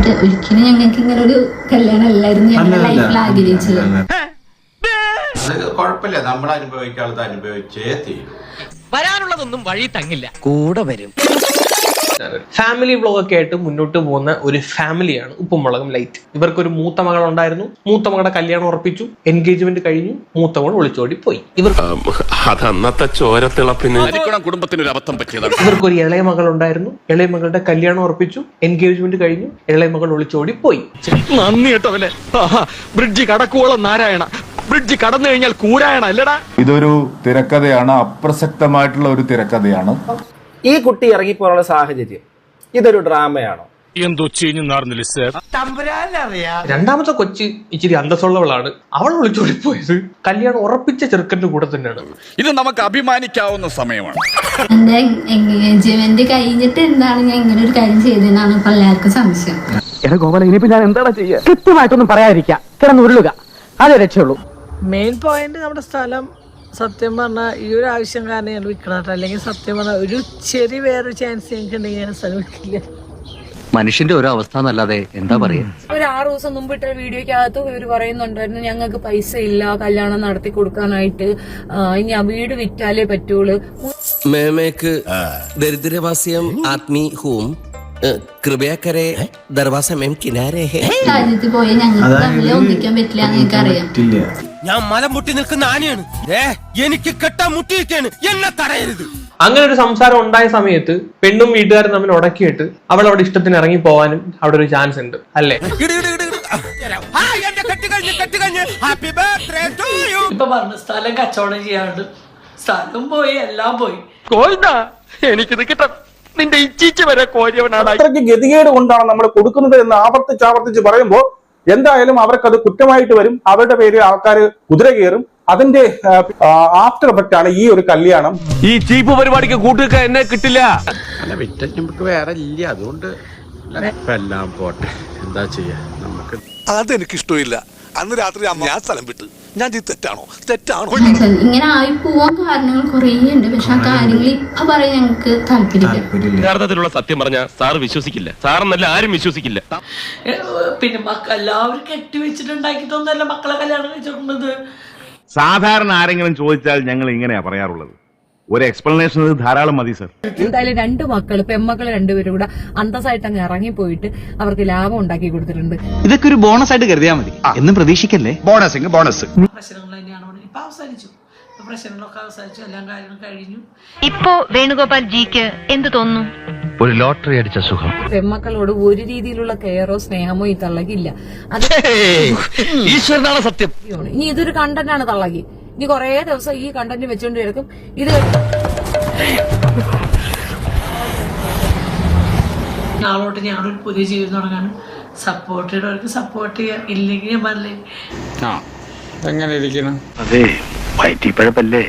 എന്നിട്ട് ഒരിക്കലും ഞങ്ങൾക്ക് ഇങ്ങനെ ഒരു കല്യാണം അല്ലായിരുന്നു ഞങ്ങളുടെ ലൈഫിൽ ആഗ്രഹിച്ചത്. കുഴപ്പമില്ല നമ്മൾ അനുഭവിക്കാനുള്ളത് അനുഭവിച്ചേ തീരും. വരാനുള്ളതൊന്നും വഴി തങ്ങില്ല. കൂടെ വരും. ഫാമിലി വ്ളോഗൊക്കെ ആയിട്ട് മുന്നോട്ട് പോകുന്ന ഒരു ഫാമിലിയാണ് ഉപ്പുമുളകും ലൈറ്റ് ഇവർക്കൊരു മൂത്ത മകൾ ഉണ്ടായിരുന്നു മൂത്ത മകളുടെ കല്യാണം ഉറപ്പിച്ചു. എൻഗേജ്മെന്റ് കഴിഞ്ഞു. മൂത്ത മകൾ ഒളിച്ചോടി പോയി. ഇവർക്ക് അതന്നത്തെ ചോരത്തിളപ്പിന് കുടുംബത്തിന് ഒരു അബദ്ധം പറ്റിയതാണ്. ഇവർക്കൊരു ഇളയ മകൾ ഉണ്ടായിരുന്നു. ഇളയ മകളുടെ കല്യാണം ഉറപ്പിച്ചു. എൻഗേജ്മെന്റ് കഴിഞ്ഞു. ഇളയ മകൾ ഒളിച്ചോടി പോയി. നന്ദി കേട്ടവനെ ബ്രിഡ്ജ് കടക്കുവോളം നാരായണ. ബ്രിഡ്ജ് കടന്നു കഴിഞ്ഞാൽ കൂരായണ അല്ലടാ? ഇതൊരു തിരക്കഥയാണ്. അപ്രസക്തമായിട്ടുള്ള ഒരു തിരക്കഥയാണ്. ഈ കുട്ടി ഇറങ്ങിപ്പോകാനുള്ള സാഹചര്യം. ഇതൊരു ഡ്രാമയാണോ? എന്തോ ചീഞ്ഞു നാർന്നില്ല സർ രണ്ടാമത്തെ കൊച്ചി ഇച്ചിരി അന്തസ്സുള്ളവളാണ്. അവൾ വിളിച്ചോടി പോയത് കല്യാണം ഉറപ്പിച്ച ചെറുക്കന്റെ കൂടെ തന്നെയാണ്. ഇത് നമുക്ക് അഭിമാനിക്കാവുന്ന സമയമാണ്. എന്റെ എൻഗേജ്മെന്റ് കഴിഞ്ഞിട്ട് എന്താണ് ഞാൻ ഇങ്ങനെ ഒരു കാര്യം ചെയ്തതെന്നാണ് ഇപ്പൊ എല്ലാവർക്കും സംശയം. എടാ ഗോപാല ഇനിയിപ്പോ ഞാൻ എന്താടാ ചെയ്യാ? കൃത്യമായിട്ടൊന്നും പറയാതിരിക്കാം. കിടന്നുരുളുക. അതേ രക്ഷയുള്ളൂ. മെയിൻ പോയിന്റ് നമ്മുടെ സ്ഥലം സത്യം പറഞ്ഞാൽ ഈ ഒരു ആവശ്യം കാരണം ഞാൻ വിൽക്കണം അല്ലെങ്കിൽ സത്യം പറഞ്ഞാൽ ഒരു ചെറിയ വേറൊരു ചാൻസ് ഞങ്ങൾക്ക് ഉണ്ടെങ്കിൽ ഞാൻ സ്ഥലം വിൽക്കില്ല മനുഷ്യന്റെ ഒരു അവസ്ഥ എന്നല്ലാതെ എന്താ പറയാ? ഒരു ആറ് ദിവസം മുമ്പ് ഇട്ട വീഡിയോക്കകത്ത് ഇവർ പറയുന്നുണ്ടായിരുന്നു ഞങ്ങൾക്ക് പൈസ ഇല്ല കല്യാണം നടത്തി കൊടുക്കാനായിട്ട്. ഇനി ആ വീട് വിറ്റാലേ പറ്റുള്ളൂ. മേമേക്ക് ദരിദ്രവാസ്യം ആത്മീ ഹോം കൃപയാക്കരെ കരേ ദർവാസ മേം കിനാരേ ഹേ. രാജ്യത്ത് പോയി ഞങ്ങൾക്ക് തമ്മിൽ ഒന്നിക്കാൻ പറ്റില്ല. ഞാൻ മലം മുട്ടി നിൽക്കുന്ന ആനയാണ്. ഏ എനിക്ക് കെട്ടാ മുട്ടിയിരിക്കാണ് എന്നെ തടയരുത്. അങ്ങനെ ഒരു സംസാരം ഉണ്ടായ സമയത്ത് പെണ്ണും വീട്ടുകാരും തമ്മിൽ ഉടക്കിയിട്ട് അവൾ അവിടെ ഇഷ്ടത്തിന് ഇറങ്ങി പോവാനും അവിടെ ഒരു ചാൻസ് ഉണ്ട്. അല്ലേ? ഇപ്പൊ പറഞ്ഞു സ്ഥലം കച്ചവടം ചെയ്യാണ്ട് സ്ഥലം പോയി എല്ലാം പോയി. എനിക്കിത് കിട്ടണം. നിന്റെ ഇച്ചിച്ച് വരെ കോരിയവനാണ്. അത്രയ്ക്ക് ഗതികേട് കൊണ്ടാണ് നമ്മൾ കൊടുക്കുന്നത് എന്ന് ആവർത്തിച്ച് ആവർത്തിച്ച് പറയുമ്പോൾ എന്തായാലും അവർക്കത് കുറ്റമായിട്ട് വരും. അവരുടെ പേരിൽ ആൾക്കാർ കുതിര കയറും അതിന്റെ ആഫ്റ്റർ എഫക്റ്റ് ആണ് ഈ ഒരു കല്യാണം. ഈ ചീപ്പ് പരിപാടിക്ക് കൂട്ടുക എന്നെ കിട്ടില്ല. നമുക്ക് വേറെ ഇല്ല. അതുകൊണ്ട് എല്ലാം പോട്ടെ. എന്താ ചെയ്യാ? നമുക്ക് അതെനിക്ക് ഇഷ്ടമില്ല അന്ന് രാത്രി അമ്മ ഞാൻ സ്ഥലം വിട്ട്. ഞാൻ ഇത് തെറ്റാണോ? തെറ്റാണോ? ഇങ്ങനെ ആയി പോവാൻ കാരണങ്ങൾ കുറേ ഉണ്ട് പക്ഷെ ആ കാര്യങ്ങൾ ഇപ്പൊ പറയാൻ ഞങ്ങൾക്ക് താല്പര്യമില്ല. യഥാർത്ഥത്തിലുള്ള സത്യം പറഞ്ഞ സാറ് വിശ്വസിക്കില്ല. സാറെന്നല്ല ആരും വിശ്വസിക്കില്ല. പിന്നെ മക്ക എല്ലാവരും കെട്ടിവെച്ചിട്ടുണ്ടാക്കിയിട്ടൊന്നല്ല മക്കളെ കല്യാണം കഴിച്ചിട്ടുള്ളത്? സാധാരണ ആരെങ്കിലും ചോദിച്ചാൽ ഞങ്ങൾ ഇങ്ങനെയാ പറയാറുള്ളത്. ഒരു എക്സ്പ്ലനേഷൻ ധാരാളം മതി സർ എന്തായാലും രണ്ട് മക്കൾ പെമ്മക്കൾ രണ്ടുപേരും കൂടെ അന്തസ്സായിട്ട് അങ്ങ് ഇറങ്ങിപ്പോയിട്ട് അവർക്ക് ലാഭം ഉണ്ടാക്കി കൊടുത്തിട്ടുണ്ട്. ഇതൊക്കെ ഒരു ബോണസ് ആയിട്ട് കരുതിയാ മതി. എന്നും പ്രതീക്ഷിക്കല്ലേ? ബോണസ് ബോണസ് പ്രശ്നങ്ങൾ തന്നെയാണ് ഇവിടെ. ഇപ്പൊ അവസാനിച്ചു. ഇപ്പൊ പ്രശ്നങ്ങളൊക്കെ അവസാനിച്ചു. എല്ലാം കാര്യങ്ങളും കഴിഞ്ഞു. ഇപ്പോ വേണുഗോപാൽ ജിക്ക് എന്ത് തോന്നുന്നു? ഒരു ലോട്ടറി അടിച്ച സുഖം. പെമ്മക്കളോട് ഒരു രീതിയിലുള്ള കെയറോ സ്നേഹമോ ഈ തള്ളകില്ല അത് ഈശ്വരനാണ് സത്യം. ഇനി ഇതൊരു കണ്ടന്റാണ് തള്ളകി ഇനി കുറേ ദിവസം ഈ കണ്ടന്റ് വെച്ചുകൊണ്ട് എടുക്കും ഇത് നാളോട്ട് ഞാനൊരു പുതിയ ജീവിതം തുടങ്ങാനും സപ്പോർട്ട് ചെയ്തവർക്ക് സപ്പോർട്ട് ചെയ്യാം. ഇല്ലെങ്കിൽ ഞാൻ പറഞ്ഞില്ലേ? എങ്ങനെ ഇരിക്കണം അതെ വയറ്റിപ്പഴപ്പല്ലേ